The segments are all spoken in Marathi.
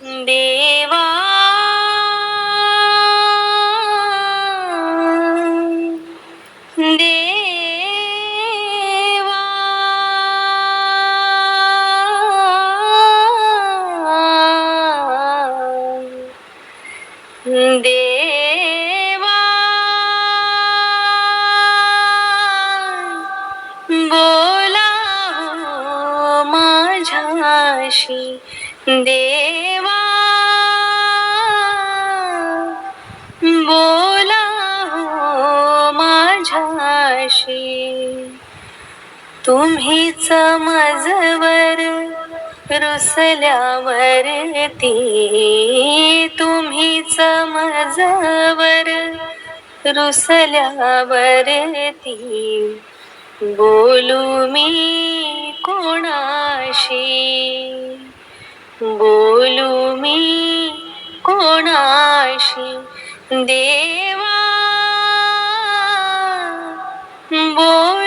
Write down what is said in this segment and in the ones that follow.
देवा देवा देवा बोला हो माझ्याशी तुम्हीच माझवर रुसल्यावर ती तुम्हीच माझवर रुसल्यावर ती. बोलू मी कोणाशी? बोलू मी कोणाशी? देवा बोल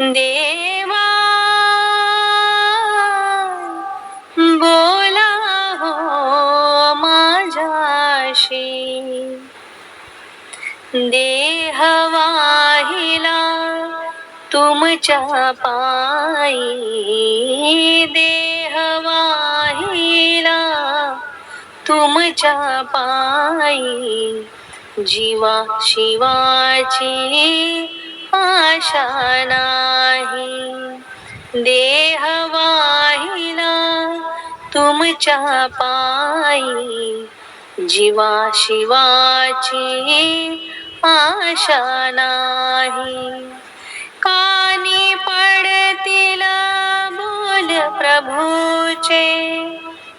देवा बोला हो माझ्याशी. देह वाहिला तुमच्या पायी देह वाहिला तुमच्या पायी जीवा शिवाची पाशा नाही देह वाहिला तुमच्या पायी जीवा शिवाची आशा नाही कानी पडतील बोल प्रभूचे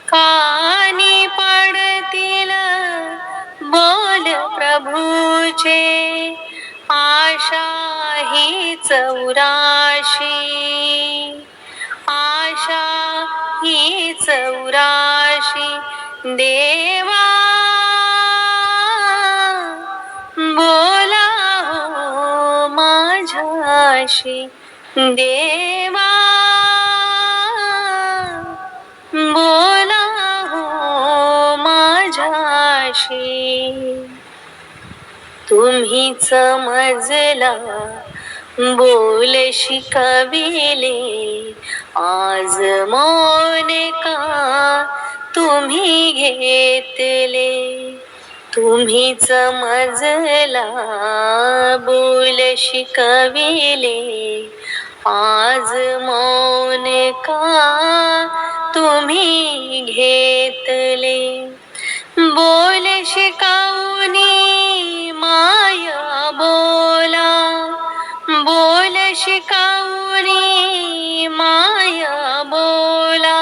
कानी पडतील बोल प्रभूचे. आशा ही चौराशी आशा ही चौराशी देवा बोला हो माझ्याशी देवा बोला हो माझ्याशी. तुम्हीच मजला बोल शिकविले. आज मौन का तुम्ही घेतले? तुम्हीच मजला बोल शिकविले. आज मौन का तुम्ही घेतले? बोल शिका शिकावरी माया बोला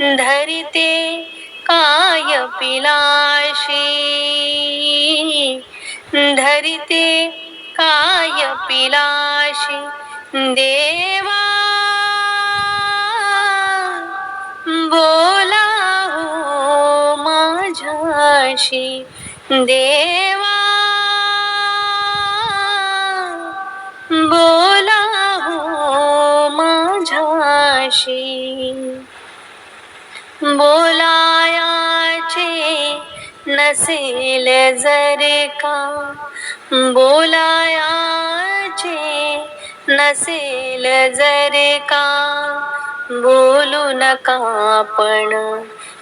धरिते काय पिलाशी? धरिते काय पिलाशी? देवा बोला हो माझ्याशी देवा. बोला हो माझ्याशी. बोलायाचे नसेल जर का बोलायाचे नसेल जर का बोलू नका पण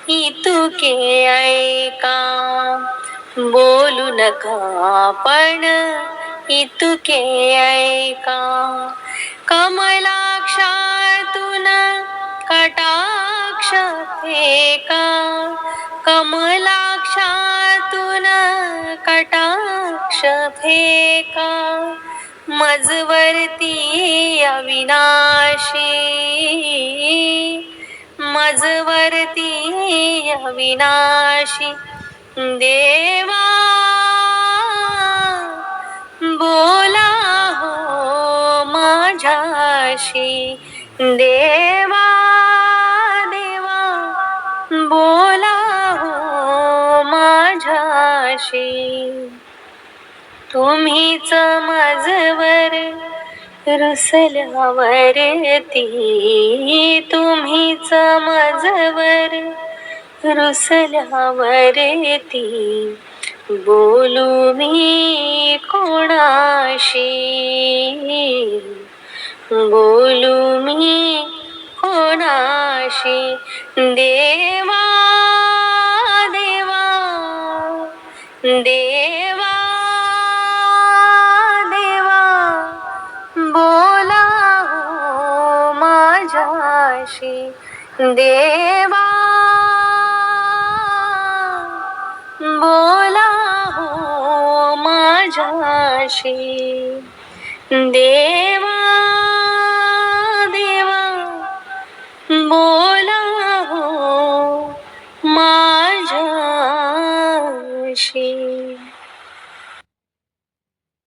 इतुके ऐका. बोलू नका पण इतुके ऐका. कमलाक्षातून कटाक्ष फेका. कमलाक्षातून कटाक्ष फेका. मजवरती अविनाशी. मजवरती अविनाशी. देवा माझ्याशी देवा देवा बोला हो माझ्याशी. तुम्हीच माझवर रुसल्यावरती तुम्हीच मजवर रुसल्यावरती बोलू मी कोणाशी? बोलू मी कोणाशी देवा देवा देवा देवा बोला हो माझ्याशी देवा बोला हो माझ्याशी देवा